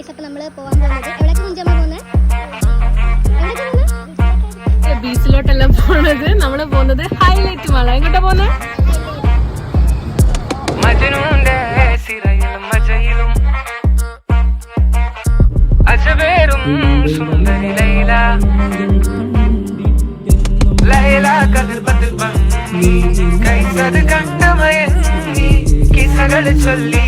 Guys അപ്പോൾ നമ്മൾ പോകാൻ പോകുന്നത്. എവിടേക്ക് കുഞ്ചമ്മ പോകുന്നത് എവിടേക്ക് ബീച്ചിലോട്ടല്ല പോണത്. നമ്മൾ പോകുന്നത് ഹൈലൈറ്റ് മല എങ്ങോട്ടാ പോകുന്നത് മജനൂന്റെ സുന്ദരി ലൈല. ലൈല കതിർ പതിൽ ഭംഗി. കൈസത് കണ്ടമയങ്ങി. കിസകൾ ചൊല്ലി